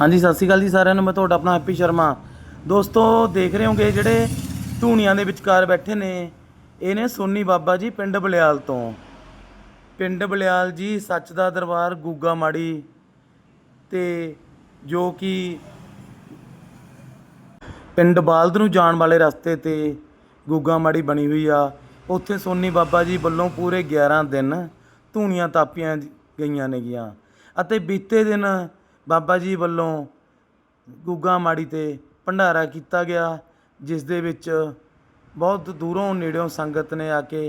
ਹਾਂਜੀ, ਸਤਿ ਸ਼੍ਰੀ ਅਕਾਲ ਜੀ ਸਾਰਿਆਂ ਨੂੰ। ਮੈਂ ਤੁਹਾਡਾ ਆਪਣਾ ਹੈਪੀ ਸ਼ਰਮਾ। ਦੋਸਤੋ, ਦੇਖ ਰਹੇ ਹੋਗੇ ਜਿਹੜੇ ਧੂਣੀਆਂ ਦੇ ਵਿਚਕਾਰ ਬੈਠੇ ਨੇ, ਇਹ ਨੇ ਸੋਨੀ ਬਾਬਾ ਜੀ ਪਿੰਡ ਬਲਿਆਲ ਤੋਂ। ਪਿੰਡ ਬਲਿਆਲ ਜੀ, ਸੱਚ ਦਾ ਦਰਬਾਰ, ਗੂਗਾ ਮਾੜੀ ਤੇ ਜੋ ਕਿ ਪਿੰਡ ਬਾਲਦ ਨੂੰ ਜਾਣ ਵਾਲੇ ਰਸਤੇ ਤੇ ਗੂਗਾ ਮਾੜੀ ਬਣੀ ਹੋਈ ਆ। ਉੱਥੇ ਸੋਨੀ ਬਾਬਾ ਜੀ ਵੱਲੋਂ ਪੂਰੇ 11 ਦਿਨ ਧੂਣੀਆਂ ਤਾਪੀਆਂ ਗਈਆਂ ਨੇਗੀਆਂ। ਅਤੇ ਬੀਤੇ ਦਿਨ ਬਾਬਾ ਜੀ ਵੱਲੋਂ ਗੁੱਗਾ ਮਾੜੀ ਤੇ ਭੰਡਾਰਾ ਕੀਤਾ ਗਿਆ ਜਿਸ ਦੇ ਵਿੱਚ ਬਹੁਤ ਦੂਰੋਂ ਨੇੜਿਓਂ ਸੰਗਤ ਨੇ ਆ ਕੇ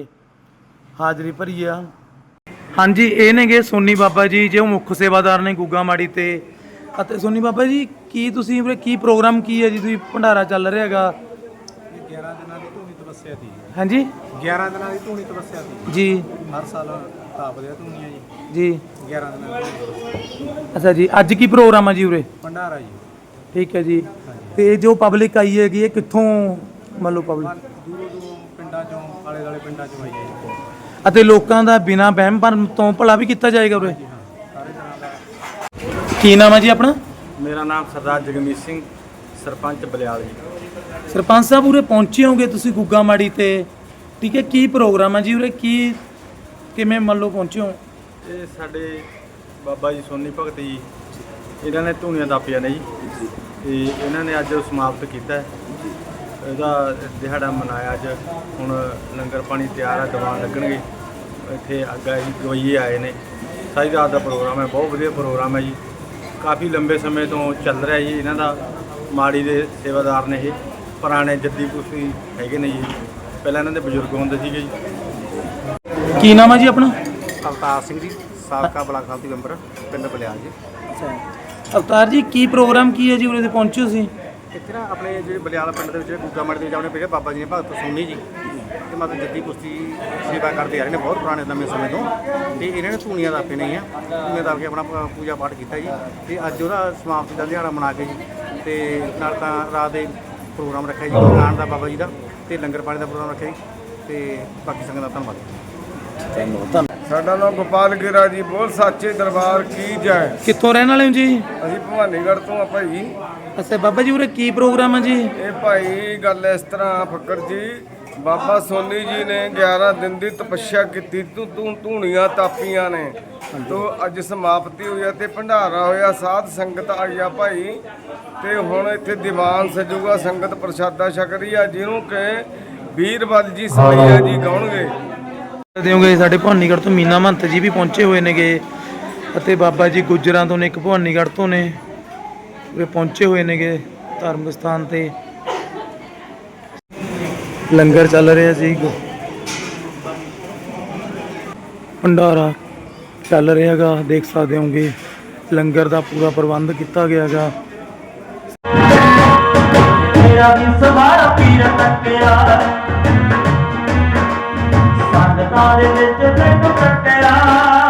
ਹਾਜ਼ਰੀ ਭਰੀ ਆ। ਹਾਂਜੀ ਇਹ ਨੇਗੇ ਸੋਨੀ ਬਾਬਾ ਜੀ ਜੋ ਮੁੱਖ ਸੇਵਾਦਾਰ ਨੇ ਗੁੱਗਾ ਮਾੜੀ ਤੇ। ਅਤੇ ਸੋਨੀ ਬਾਬਾ ਜੀ ਕੀ ਤੁਸੀਂ ਉਰੇ ਕੀ ਪ੍ਰੋਗਰਾਮ ਕੀ ਹੈ ਜੀ? ਤੁਸੀਂ ਭੰਡਾਰਾ ਚੱਲ ਰਿਹਾ ਹੈਗਾ। 11 ਦਿਨਾਂ ਦੀ ਧੂਣੀ ਤਪੱਸਿਆ ਦੀ ਹਾਂਜੀ। 11 ਦਿਨਾਂ ਦੀ ਧੂਣੀ ਤਪੱਸਿਆ ਦੀ ਜੀ। ਹਰ ਸਾਲ ਧੂਣੀਆਂ ਜੀ। ਜੀ। 11 ਦਿਨਾਂ ਦੀ। ਧੂਣੀ ਅੱਛਾ ਜੀ ਅੱਜ ਕੀ ਪ੍ਰੋਗਰਾਮ ਆ ਜੀ ਉਰੇ? ਭੰਡਾਰਾ ਜੀ। ਠੀਕ ਹੈ ਜੀ। ਤੇ ਜੋ ਪਬਲਿਕ ਆਈ ਹੈਗੀ ਇਹ ਕਿੱਥੋਂ ਮੰਨ ਲਓ ਪਬਲਿਕ ਦੂਰੋਂ ਦੂਰੋਂ ਪਿੰਡਾਂ ਚੋਂ ਆਲੇ ਦਾਲੇ ਪਿੰਡਾਂ ਚੋਂ ਆਈ ਹੈ ਜੀ। ਅਤੇ ਲੋਕਾਂ ਦਾ ਬਿਨਾਂ ਵਹਿਮ ਭਰਮ ਤੋਂ ਭਲਾ ਵੀ ਕੀਤਾ ਜਾਏਗਾ ਉਰੇ? ਸਾਰੇ ਤਰ੍ਹਾਂ ਦਾ। ਕੀ ਨਾਮ ਹੈ ਜੀ ਆਪਣਾ? ਮੇਰਾ ਨਾਮ ਸਰਦਾਰ ਜਗਮੀਤ ਸਿੰਘ ਸਰਪੰਚ ਬਲਿਆਲ ਜੀ। ਸਰਪੰਚ ਸਾਹਿਬ ਉਰੇ ਪਹੁੰਚੇ ਹੋਗੇ ਤੁਸੀਂ ਗੁੱਗਾ ਮਾੜੀ ਤੇ। ਠੀਕ ਹੈ ਕੀ ਪ੍ਰੋਗਰਾਮ ਹੈ ਜੀ ਉਰੇ? ਕੀ ਕਿਵੇਂ ਮੰਨ ਲਓ ਪਹੁੰਚੇ ਹੋ? ਇਹ ਸਾਡੇ ਬਾਬਾ ਜੀ ਸੋਨੀ ਭਗਤ ਜੀ, ਇਹਨਾਂ ਨੇ ਧੂਣੀਆਂ ਦਾਪੀਆਂ ਨੇ ਜੀ। ਤੇ ਇਹਨਾਂ ਨੇ ਅੱਜ ਸਮਾਪਤ ਕੀਤਾ ਹੈ। ਇਹਦਾ ਦਿਹਾੜਾ ਮਨਾਇਆ ਅੱਜ। ਹੁਣ ਲੰਗਰ ਪਾਣੀ ਤਿਆਰ ਆ, ਦੀਵਾਨ ਲੱਗਣਗੇ। ਇੱਥੇ ਅੱਗਾ ਜੀ ਗਵਈਏ ਆਏ ਨੇ। ਸਾਰੀ ਰਾਤ ਦਾ ਪ੍ਰੋਗਰਾਮ ਹੈ, ਬਹੁਤ ਵਧੀਆ ਪ੍ਰੋਗਰਾਮ ਹੈ ਜੀ। ਕਾਫੀ ਲੰਬੇ ਸਮੇਂ ਤੋਂ ਚੱਲ ਰਿਹਾ ਜੀ ਇਹਨਾਂ ਦਾ। ਮਾੜੀ ਦੇ ਸੇਵਾਦਾਰ ਨੇ ਇਹ। ਪੁਰਾਣੇ ਜੱਦੀ ਪੁਸ਼ਤੀ ਹੈਗੇ ਨੇ ਜੀ। ਪਹਿਲਾਂ ਇਹਨਾਂ ਦੇ ਬਜ਼ੁਰਗ ਹੁੰਦੇ ਸੀਗੇ ਜੀ। ਕੀ ਨਾਮ ਹੈ ਜੀ ਆਪਣਾ? ਅਵਤਾਰ ਸਿੰਘ ਜੀ ਸਾਬਕਾ ਬਲਾਕ ਸਾਹਿਬ ਦੀ ਮੈਂਬਰ ਪਿੰਡ ਬਲਿਆਲ ਜੀ। ਅਵਤਾਰ ਜੀ ਕੀ ਪ੍ਰੋਗਰਾਮ ਕੀ ਹੈ ਜੀ? ਉਰੇ ਤੇ ਪਹੁੰਚੇ ਤੁਸੀਂ? ਇੱਥੇ ਨਾ ਆਪਣੇ ਜਿਹੜੇ ਬਲਿਆਲ ਪਿੰਡ ਦੇ ਵਿੱਚ ਜਿਹੜੇ ਗੁੱਗਾ ਮੜ ਦੇ ਵਿੱਚ ਆਪਣੇ ਪਿਛੇ ਬਾਬਾ ਜੀ ਨੇ ਭਗਤ ਸੋਨੀ ਜੀ ਇਹ ਮਤਲਬ ਜੱਦੀ ਕੁਸ਼ਤੀ ਸੇਵਾ ਕਰਦੇ ਆ ਰਹੇ ਨੇ ਬਹੁਤ ਪੁਰਾਣੇ ਲੰਮੇ ਸਮੇਂ ਤੋਂ। ਤੇ ਇਹਨਾਂ ਨੇ ਧੂਣੀਆਂ ਦਾਪੇ ਨਹੀਂ ਆ ਧੂਣੀਆਂ ਦਾਪ ਕੇ ਆਪਣਾ ਪੂਜਾ ਪਾਠ ਕੀਤਾ ਜੀ। ਤੇ ਅੱਜ ਉਹਦਾ ਸਮਾਪਤੀ ਦਾ ਦਿਹਾੜਾ ਮਨਾ ਕੇ ਜੀ। ਤੇ ਨਾਲ ਤਾਂ ਰਾਤ ਦੇ ਪ੍ਰੋਗਰਾਮ ਰੱਖਿਆ ਜੀ ਖਾਣ ਦਾ ਬਾਬਾ ਜੀ ਦਾ ਤੇ ਲੰਗਰ ਪਾਣੀ ਦਾ ਪ੍ਰੋਗਰਾਮ ਰੱਖਿਆ ਜੀ। ਤੇ ਬਾਕੀ ਸੰਗਤ ਦਾ ਧੰਨਵਾਦ। ਸਾਡਾ ਨਾਮ ਗੋਪਾਲ ਗਿਰਾ ਜੀ ਬੋਲ ਸੱਚੇ ਦਰਬਾਰ ਕੀ ਜੈ। ਕਿੱਥੋਂ ਰਹਿਣ ਵਾਲੇ ਹੋ ਜੀ? ਅਸੀਂ ਭਵਾਨੀਗੜ੍ਹ ਤੋਂ ਆ ਭਾਈ। ਅੱਛਾ ਬਾਬਾ ਜੀ ਉਰੇ ਕੀ ਪ੍ਰੋਗਰਾਮ ਹੈ ਜੀ? ਇਹ ਭਾਈ ਗੱਲ ਇਸ ਤਰ੍ਹਾਂ ਫਕਰ ਜੀ ਬਾਬਾ ਸੋਨੀ ਜੀ ਨੇ 11 ਦਿਨ ਦੀ ਤਪੱਸਿਆ ਕੀਤੀ ਤੂੰ ਤੂੰ ਧੂਣੀਆਂ ਤਾਪੀਆਂ ਨੇ। ਤੋ ਅੱਜ ਸਮਾਪਤੀ ਹੋਈ ਆ ਤੇ ਭੰਡਾਰਾ ਹੋਇਆ ਸਾਧ ਸੰਗਤ ਆਈ ਆ ਭਾਈ। ਤੇ ਹੁਣ ਇੱਥੇ ਦੀਵਾਨ ਸਜੂਗਾ ਸੰਗਤ ਪ੍ਰਸ਼ਾਦਾ ਛਕ ਰਹੀ ਆ ਜਿਹਨੂੰ ਕਿ ਵੀਰਵਾਦ ਜੀ ਸਵਈਆ ਜੀ ਗਾਉਣਗੇ। ਦਿਓਗੇ ਸਾਡੇ ਭਵਾਨੀਗੜ੍ਹ ਤੋਂ ਮੀਨਾ ਮਹੰਤ ਜੀ ਵੀ ਪਹੁੰਚੇ ਹੋਏ ਨੇਗੇ ਅਤੇ ਬਾਬਾ ਜੀ ਗੁੱਜਰਾਂ ਤੋਂ ਨੇ ਇੱਕ ਭਵਾਨੀਗੜ੍ਹ ਤੋਂ ਨੇ ਉਹ ਪਹੁੰਚੇ ਹੋਏ ਨੇਗੇ ਧਾਰਮਿਕ ਸਥਾਨ ਤੇ। ਲੰਗਰ ਚੱਲ ਰਿਹਾ ਸੀ ਭੰਡਾਰਾ ਚੱਲ ਰਿਹਾਗਾ ਦੇਖ ਸਕਦੇ ਹੋਗੇ। ਲੰਗਰ ਦਾ ਪੂਰਾ ਪ੍ਰਬੰਧ ਕੀਤਾ ਗਿਆਗਾ ਮੇਰਾ ਵੀ ਸਵਾਰਾ ਪੀਰ ਟੱਕਿਆ ਸੰਗਤਾਂ ਦੇ ਵਿੱਚ ਤੈਨੂੰ ਟੱਕਿਆ